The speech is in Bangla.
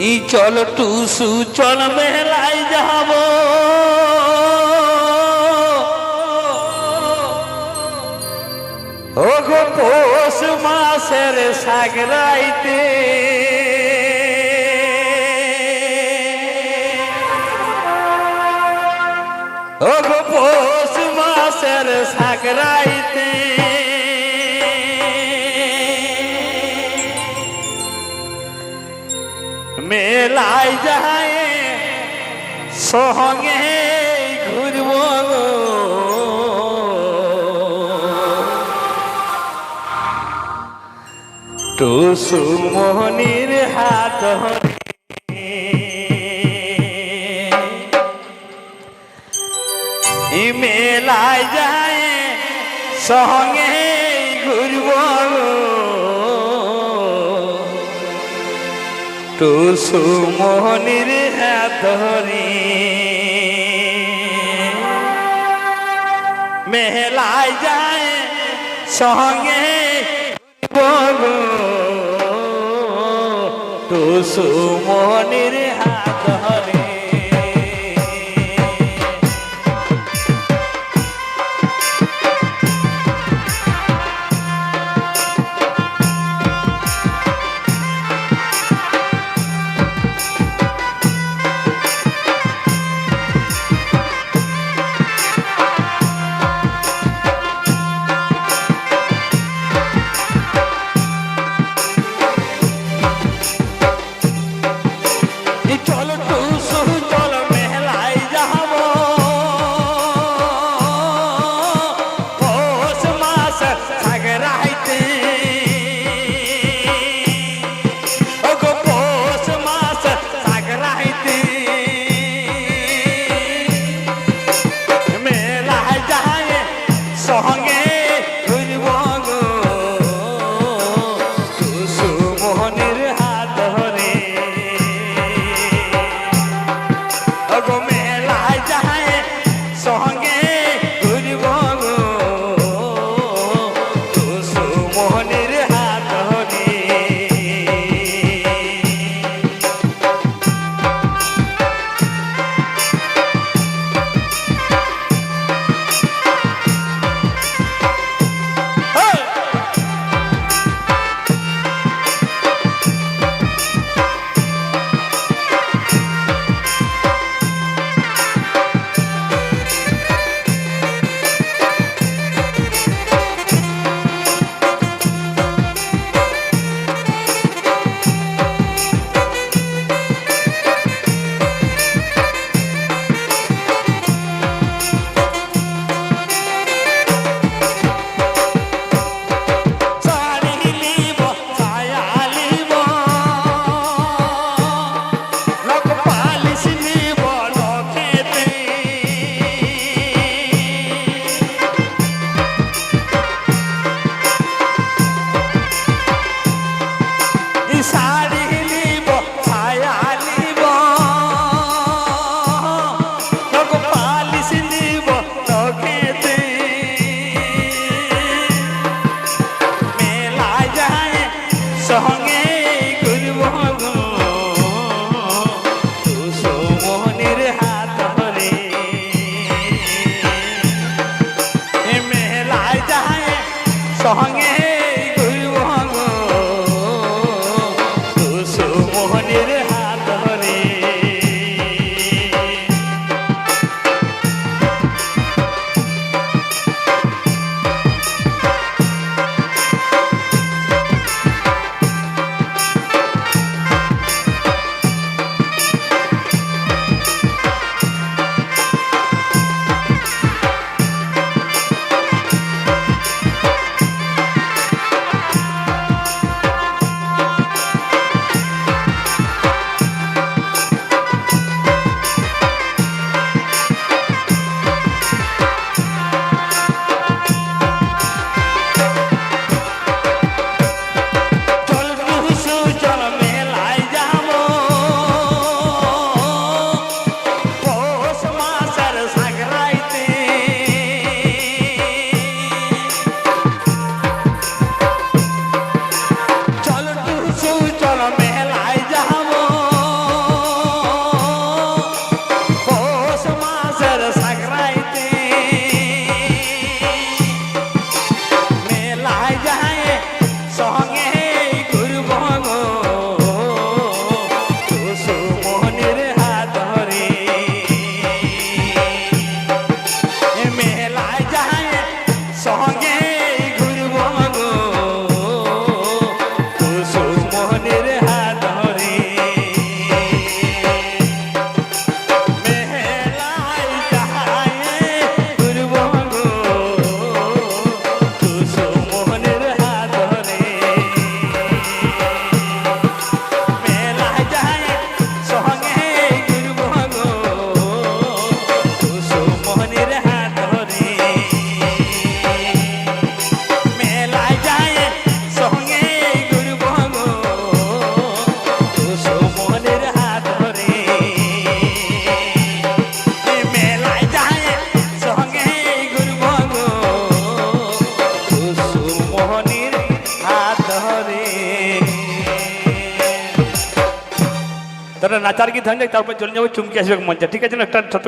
ই চল টুসু চল মেলায় যাব। ও পোষ মাসের সাগরাইতে ওগো পোষ মাসের সাগরা বেড়াই যায় সহঙ্গে ঘুরব টুসুমনির হাত মেলায় যায় সহঙ্গে টুসু মোহনির ধরি মেহলায় যায় সঙ্গে টুসু মোহনির হা Brutality. সঙ্গে তাহলে নাচার গীত হয়ে যায় তারপর চলে যাব চুমকি আসবে মঞ্চে। ঠিক আছে একটা ছোট